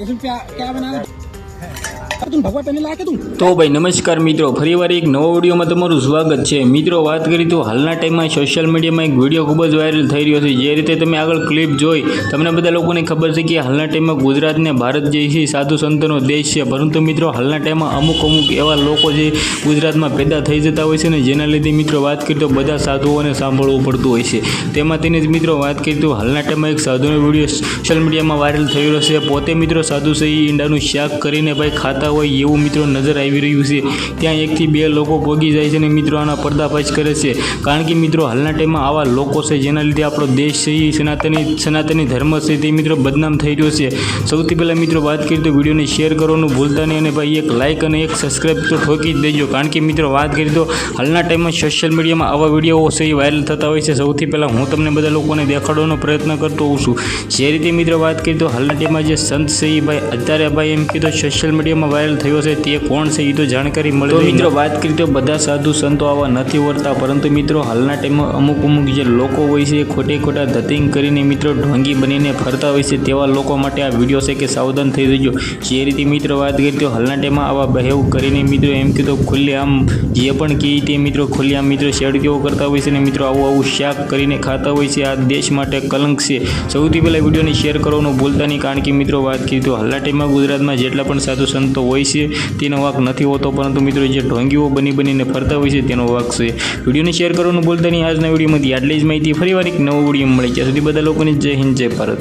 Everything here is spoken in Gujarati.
इसमें क्या क्या बनाना? તો ભાઈ નમસ્કાર મિત્રો, ફરીવાર એક નવો વિડીયોમાં તમારું સ્વાગત છે. મિત્રો, વાત કરી તો હાલના ટાઈમમાં સોશિયલ મીડિયામાં એક વીડિયો ખૂબ જ વાયરલ થઈ રહ્યો છે. જે રીતે તમે આગળ ક્લિપ જોઈ, તમને બધા લોકોને ખબર છે કે હાલના ટાઈમમાં ગુજરાતને ભારત જે છે સાધુ સંતનો દેશ છે. પરંતુ મિત્રો, હાલના ટાઈમમાં અમુક અમુક એવા લોકો જે ગુજરાતમાં પેદા થઈ જતા હોય છે ને, જેના લીધે મિત્રો વાત કરી તો બધા સાધુઓને સાંભળવું પડતું હોય છે. તેમાંથી જ મિત્રો વાત કરી તો હાલના ટાઈમમાં એક સાધુનો વીડિયો સોશિયલ મીડિયામાં વાયરલ થઈ રહ્યો છે. પોતે મિત્રો સાધુ સહી ઈંડાનું શાક કરીને ભાઈ ખાતા હોય એવું મિત્રો નજર આવી રહ્યું છે. ત્યાં એકથી બે લોકો ભોગી જાય છે અને મિત્રો આના પર્દાફાશ કરે છે. કારણ કે મિત્રો હાલના ટાઈમમાં આવા લોકો છે જેના લીધે આપણો દેશ છે એ સનાતની સનાતની ધર્મ છે તે મિત્રો બદનામ થઈ રહ્યો છે. સૌથી પહેલાં મિત્રો વાત કરીએ તો વિડીયોને શેર કરવાનું ભૂલતા નહીં અને ભાઈ એક લાઇક અને એક સબસ્ક્રાઈબ તો ઠોકી જ દેજો. કારણ કે મિત્રો વાત કરીએ તો હાલના ટાઈમમાં સોશિયલ મીડિયામાં આવા વીડિયો છે એ વાયરલ થતા હોય છે. સૌથી પહેલાં હું તમને બધા લોકોને દેખાડવાનો પ્રયત્ન કરતો હોઉં છું. જે રીતે મિત્રો વાત કરીએ તો હાલના ટાઈમમાં જે સંત છે એ ભાઈ, અત્યારે ભાઈ એમ કીધું સોશિયલ મીડિયામાં વાયરલ થયો છે તે કોણ છે એ તો જાણકારી મળી મિત્રો વાત કરી તો બધા સાધુ સંતો આવા નથી વળતા પરંતુ મિત્રો હાલના ટાઈમમાં અમુક અમુક જે લોકો હોય છે ખોટે ખોટા ધતિંગ કરીને મિત્રો ઢોંગી બનીને ફરતા હોય છે તેવા લોકો માટે આ વીડિયો છે કે સાવધાન થઈ જજો. જે રીતે મિત્રો વાત કરી તો હાલના ટાઈમમાં આવા બહેવ કરીને મિત્રો એમ કીધું ખુલ્લે આમ જે પણ કહે તે મિત્રો ખુલ્લી આમ મિત્રો શેડ કેવો કરતા હોય છે ને મિત્રો આવું આવું શાક કરીને ખાતા હોય છે આ દેશ માટે કલંક છે. સૌથી પહેલાં વિડીયોને શેર કરવાનું ભૂલતા નહીં કારણ કે મિત્રો વાત કરી તો હાલના ટાઈમમાં ગુજરાતમાં જેટલા પણ સાધુ સંતો હોય છે, તેનો વાક નથી હોતો, પરંતુ મિત્રો જે ઢોંગીઓ બની બનીને ફરતા હોય છે, તેનો વાક છે. વિડીયોને શેર કરવાનું ભૂલતા નહીં. આજના વિડીયોમાંથી આટલી જ માહિતી ફરીવાર એક નવો વીડિયો મળી. ત્યાં સુધી બધા લોકોને જય હિન્દ, જય ભારત.